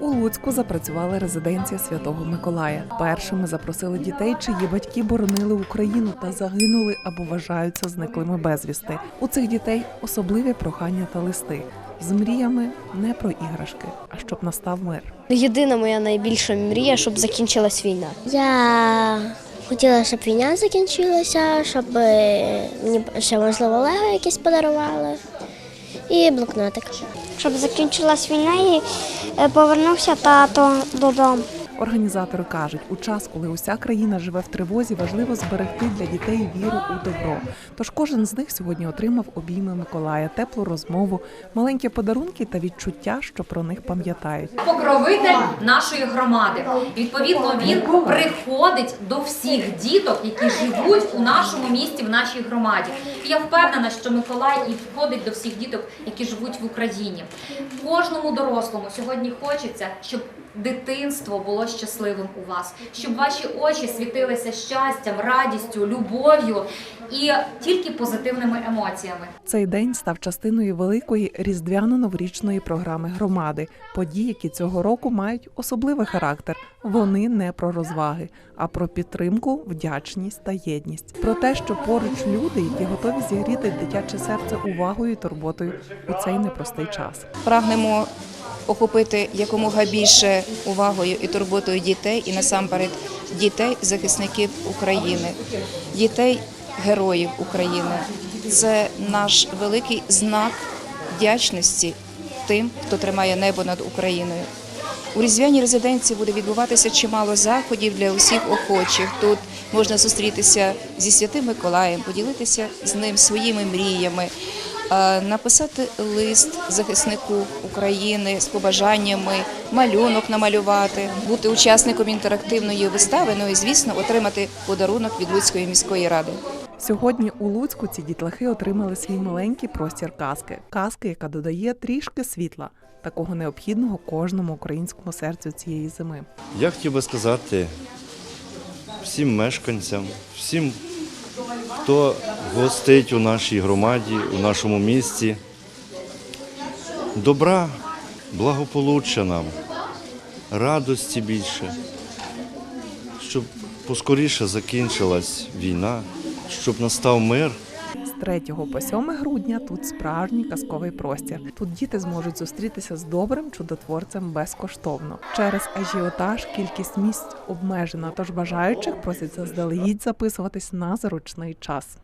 У Луцьку запрацювала резиденція Святого Миколая. Першими запросили дітей, чиї батьки боронили Україну та загинули або вважаються зниклими безвісти. У цих дітей особливі прохання та листи з мріями не про іграшки, а щоб настав мир. Єдина моя найбільша мрія, щоб закінчилась війна. Я хотіла, щоб війна закінчилася, щоб е, мені ще можливо лего якесь подарували і блокнотик. щоб закінчилась війна і повернувся тато додому. Організатори кажуть, у час, коли уся країна живе в тривозі, важливо зберегти для дітей віру у добро. Тож кожен з них сьогодні отримав обійми Миколая, теплу розмову, маленькі подарунки та відчуття, що про них пам'ятають. покровитель нашої громади. Відповідно, він приходить до всіх діток, які живуть у нашому місті, в нашій громаді. І я впевнена, що Миколай і входить до всіх діток, які живуть в Україні. Кожному дорослому сьогодні хочеться, щоб дитинство було щасливим у вас, щоб ваші очі світилися щастям, радістю, любов'ю і тільки позитивними емоціями. Цей день став частиною великої різдвяно-новорічної програми громади. Події, які цього року мають особливий характер. Вони не про розваги, а про підтримку, вдячність та єдність. Про те, що поруч люди, які готові зігріти дитяче серце увагою і турботою у цей непростий час. прагнемо охопити якомога більше увагою і турботою дітей, і насамперед дітей захисників України, дітей героїв України. Це наш великий знак вдячності тим, хто тримає небо над Україною. У різдвяній резиденції буде відбуватися чимало заходів для усіх охочих. Тут можна зустрітися зі святим Миколаєм, поділитися з ним своїми мріями, написати лист захиснику України з побажаннями, малюнок намалювати, бути учасником інтерактивної вистави. Ну і звісно, отримати подарунок від Луцької міської ради. Сьогодні у Луцьку ці дітлахи отримали свій маленький простір казки. Казки, яка додає трішки світла, такого необхідного кожному українському серцю цієї зими. Я хотів би сказати всім мешканцям, всім, хто гостить у нашій громаді, у нашому місті. Добра, благополуччя нам, радості більше, щоб поскоріше закінчилась війна, щоб настав мир. З 3 по 7 грудня тут справжній казковий простір. Тут діти зможуть зустрітися з добрим чудотворцем безкоштовно. Через ажіотаж кількість місць обмежена, тож бажаючих просять заздалегідь записуватись на заручний час.